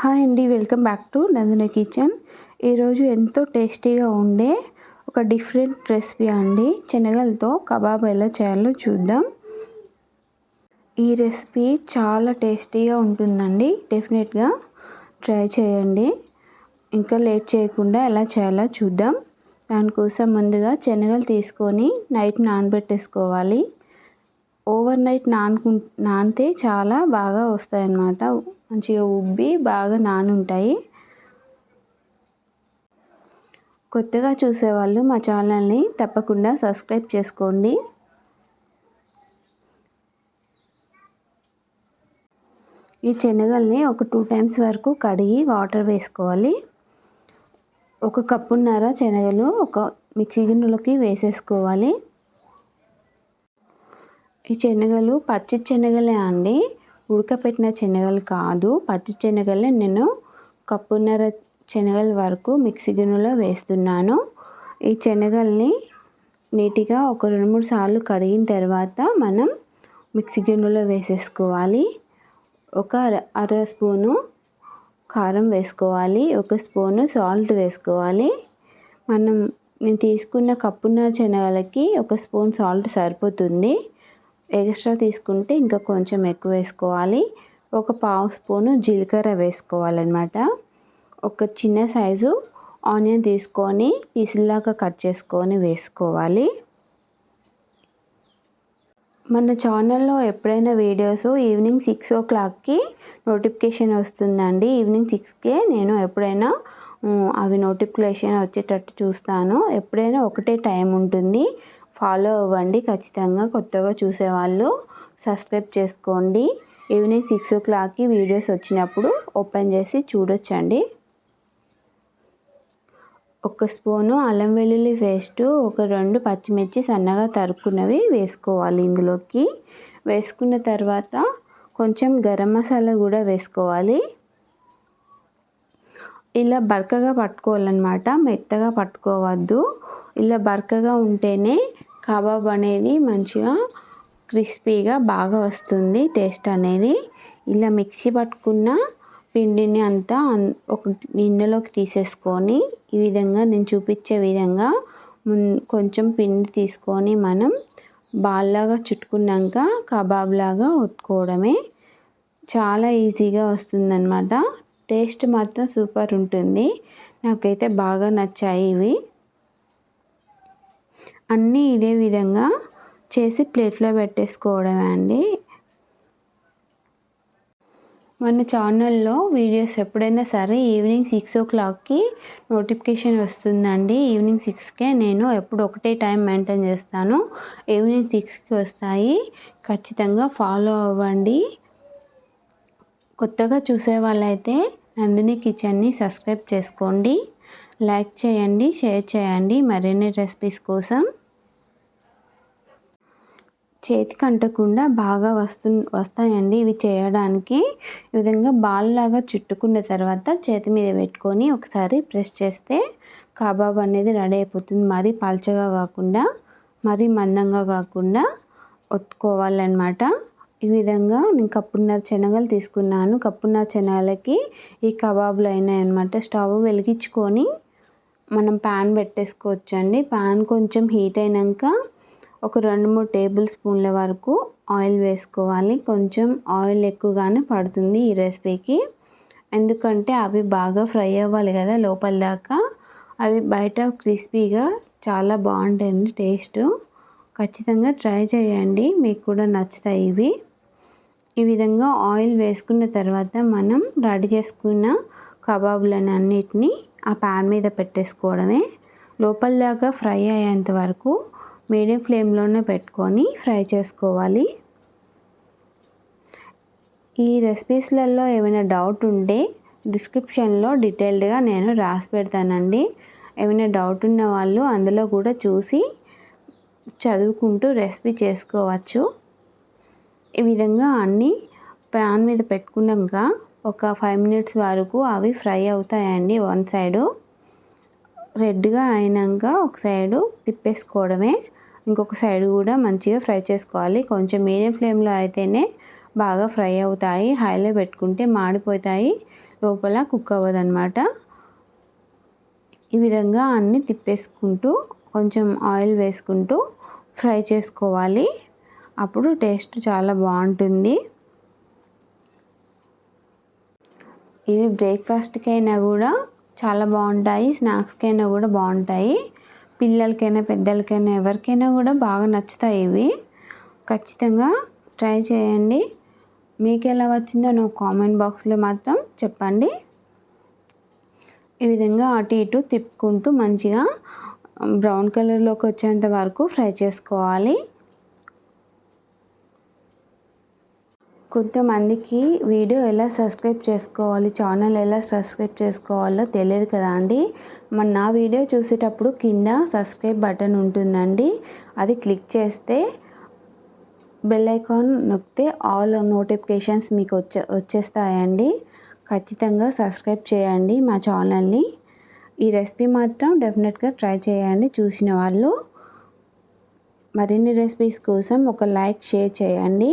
Hi అండి welcome back to Nandina kitchen. ఈరోజు ఎంతో టేస్టీగా ఉండే ఒక డిఫరెంట్ రెసిపీ అండి. శనగలతో కబాబ్ ఎలా చేయాలో చూద్దాం. ఈ రెసిపీ చాలా టేస్టీగా ఉంటుందండి. డెఫినెట్గా ట్రై చేయండి. ఇంకా లేట్ చేయకుండా ఎలా చేయాలో చూద్దాం. దానికోసం ముందుగా శనగలు తీసుకొని నైట్ నానబెట్టేసుకోవాలి. ఓవర్ నైట్ నానుకు నానితే చాలా బాగా వస్తాయన్నమాట. మంచిగా ఉబ్బి బాగా నానుంటాయి. కొత్తగా చూసేవాళ్ళు మా ఛానల్ని తప్పకుండా సబ్స్క్రైబ్ చేసుకోండి. ఈ శనగల్ని ఒక టూ టైమ్స్ వరకు కడిగి వాటర్ వేసుకోవాలి. ఒక కప్పున్నర శనగలు ఒక మిక్సీ గిన్నెలోకి వేసేసుకోవాలి. ఈ శనగలు పచ్చి శనగలే అండి. ఉడకపెట్టిన శనగలు కాదు. పచ్చి శనగలే నేను కప్పున్నర శనగల వరకు మిక్సీ గిన్నెలో వేస్తున్నాను. ఈ శనగల్ని నీట్గా ఒక రెండు మూడు సార్లు కడిగిన తర్వాత మనం మిక్సీ గిన్నెలో వేసేసుకోవాలి. ఒక అర స్పూను కారం వేసుకోవాలి. ఒక స్పూను సాల్ట్ వేసుకోవాలి. మనం నేను తీసుకున్న కప్పున్నర శనగలకి ఒక స్పూన్ సాల్ట్ సరిపోతుంది. ఎక్స్ట్రా తీసుకుంటే ఇంకా కొంచెం ఎక్కువ వేసుకోవాలి. ఒక పావు స్పూను జీలకర్ర వేసుకోవాలన్నమాట. ఒక చిన్న సైజు ఆనియన్ తీసుకొని పీసుల్లాగా కట్ చేసుకొని వేసుకోవాలి. మన ఛానల్లో ఎప్పుడైనా వీడియోస్ ఈవినింగ్ సిక్స్ ఓ క్లాక్కి నోటిఫికేషన్ వస్తుందండి. ఈవినింగ్ సిక్స్కే నేను ఎప్పుడైనా అవి నోటిఫికేషన్ వచ్చేటట్టు చూస్తాను. ఎప్పుడైనా ఒకటే టైం ఉంటుంది. ఫాలో అవ్వండి. ఖచ్చితంగా కొత్తగా చూసేవాళ్ళు సబ్స్క్రైబ్ చేసుకోండి. ఈవినింగ్ సిక్స్ ఓ క్లాక్కి వీడియోస్ వచ్చినప్పుడు ఓపెన్ చేసి చూడొచ్చండి. ఒక స్పూను అల్లం వెల్లుల్లి పేస్టు ఒక రెండు పచ్చిమిర్చి సన్నగా తరుక్కున్నవి వేసుకోవాలి ఇందులోకి. వేసుకున్న తర్వాత కొంచెం గరం మసాలా కూడా వేసుకోవాలి. ఇలా బరకగా పట్టుకోవాలన్నమాట. మెత్తగా పట్టుకోవద్దు. ఇలా బరకగా ఉంటేనే కబాబ్ అనేది మంచిగా క్రిస్పీగా బాగా వస్తుంది. టేస్ట్ అనేది ఇలా మిక్సీ పట్టుకున్న పిండిని అంతా ఒక గిన్నెలోకి తీసేసుకొని ఈ విధంగా నేను చూపించే విధంగా కొంచెం పిండి తీసుకొని మనం బాల్లాగా చుట్టుకున్నాక కబాబ్ లాగా ఒత్తుకోవడమే చాలా ఈజీగా వస్తుందన్నమాట. టేస్ట్ మాత్రం సూపర్ ఉంటుంది. నాకైతే బాగా నచ్చాయి ఇవి. అన్నీ ఇదే విధంగా చేసి ప్లేట్లో పెట్టేసుకోవడమే అండి. మన ఛానల్లో వీడియోస్ ఎప్పుడైనా సరే ఈవినింగ్ సిక్స్ ఓ క్లాక్కి నోటిఫికేషన్ వస్తుందండి. ఈవినింగ్ సిక్స్కే నేను ఎప్పుడు ఒకటే టైం మెయింటైన్ చేస్తాను. ఈవినింగ్ సిక్స్కి వస్తాయి. ఖచ్చితంగా ఫాలో అవ్వండి. కొత్తగా చూసే వాళ్ళైతే నందిని కిచెన్ని సబ్స్క్రైబ్ చేసుకోండి. లైక్ చేయండి షేర్ చేయండి. మరిన్ని రెసిపీస్ కోసం చేతికి అంటకుండా బాగా వస్తు వస్తాయండి. ఇవి చేయడానికి ఈ విధంగా బాల్ లాగా చుట్టుకున్న తర్వాత చేతి మీద పెట్టుకొని ఒకసారి ప్రెస్ చేస్తే కబాబ్ అనేది రెడీ అయిపోతుంది. మరీ పల్చగా కాకుండా మరీ మందంగా కాకుండా ఒత్తుకోవాలన్నమాట. ఈ విధంగా నేను కప్పున్నర శనగలు తీసుకున్నాను. కప్పున్నర శనగలకి ఈ కబాబులు అయినాయి అనమాట స్టవ్ వెలిగించుకొని మనం ప్యాన్ పెట్టేసుకోవచ్చండి. ప్యాన్ కొంచెం హీట్ అయినాక ఒక రెండు మూడు టేబుల్ స్పూన్ల వరకు ఆయిల్ వేసుకోవాలి. కొంచెం ఆయిల్ ఎక్కువగానే పడుతుంది ఈ రెసిపీకి ఎందుకంటే అవి బాగా ఫ్రై అవ్వాలి కదా లోపల దాకా. అవి బయట క్రిస్పీగా చాలా బాగుంటుంది టేస్ట్ ఖచ్చితంగా ట్రై చేయండి. మీకు కూడా నచ్చుతాయి ఇవి. ఈ విధంగా ఆయిల్ వేసుకున్న తర్వాత మనం రెడీ చేసుకున్న కబాబులను అన్నిటినీ ఆ ప్యాన్ మీద పెట్టేసుకోవడమే. లోపల దాకా ఫ్రై అయ్యేంత వరకు మీడియం ఫ్లేమ్లోనే పెట్టుకొని ఫ్రై చేసుకోవాలి. ఈ రెసిపీస్లలో ఏమైనా డౌట్ ఉంటే డిస్క్రిప్షన్లో డీటెయిల్డ్గా నేను రాసి పెడతానండి. ఏమైనా డౌట్ ఉన్న వాళ్ళు అందులో కూడా చూసి చదువుకుంటూ రెసిపీ చేసుకోవచ్చు. ఈ విధంగా అన్నీ ప్యాన్ మీద పెట్టుకున్నాక ఒక ఫైవ్ మినిట్స్ వరకు అవి ఫ్రై అవుతాయండి. వన్ సైడు రెడ్గా అయినాక ఒక సైడు తిప్పేసుకోవడమే. ఇంకొక సైడ్ కూడా మంచిగా ఫ్రై చేసుకోవాలి. కొంచెం మీడియం ఫ్లేమ్లో అయితేనే బాగా ఫ్రై అవుతాయి. హైలో పెట్టుకుంటే మాడిపోతాయి. లోపల కుక్ అవ్వదన్నమాట. ఈ విధంగా అన్నీ తిప్పేసుకుంటూ కొంచెం ఆయిల్ వేసుకుంటూ ఫ్రై చేసుకోవాలి. అప్పుడు టేస్ట్ చాలా బాగుంటుంది. ఇవి బ్రేక్ఫాస్ట్కైనా కూడా చాలా బాగుంటాయి స్నాక్స్కైనా కూడా బాగుంటాయి. పిల్లలకైనా పెద్దలకైనా ఎవరికైనా కూడా బాగా నచ్చుతాయి ఇవి. ఖచ్చితంగా ట్రై చేయండి. మీకు ఎలా వచ్చిందో నాకు కామెంట్ బాక్స్లో మాత్రం చెప్పండి. ఈ విధంగా అటు ఇటు తిప్పుకుంటూ మంచిగా బ్రౌన్ కలర్లోకి వచ్చేంత వరకు ఫ్రై చేసుకోవాలి. కొంతమందికి వీడియో ఎలా సబ్స్క్రైబ్ చేసుకోవాలి ఛానల్ ఎలా సబ్స్క్రైబ్ చేసుకోవాలో తెలియదు కదా అండి. మన నా వీడియో చూసేటప్పుడు కింద సబ్స్క్రైబ్ బటన్ ఉంటుందండి. అది క్లిక్ చేస్తే బెల్ ఐకాన్ నొక్కితే ఆల్ నోటిఫికేషన్స్ మీకు వచ్చే వచ్చేస్తాయండి. ఖచ్చితంగా సబ్స్క్రైబ్ చేయండి మా ఛానల్ని. ఈ రెసిపీ మాత్రం డెఫినెట్గా ట్రై చేయండి చూసిన వాళ్ళు. మరిన్ని రెసిపీస్ కోసం ఒక లైక్ షేర్ చేయండి.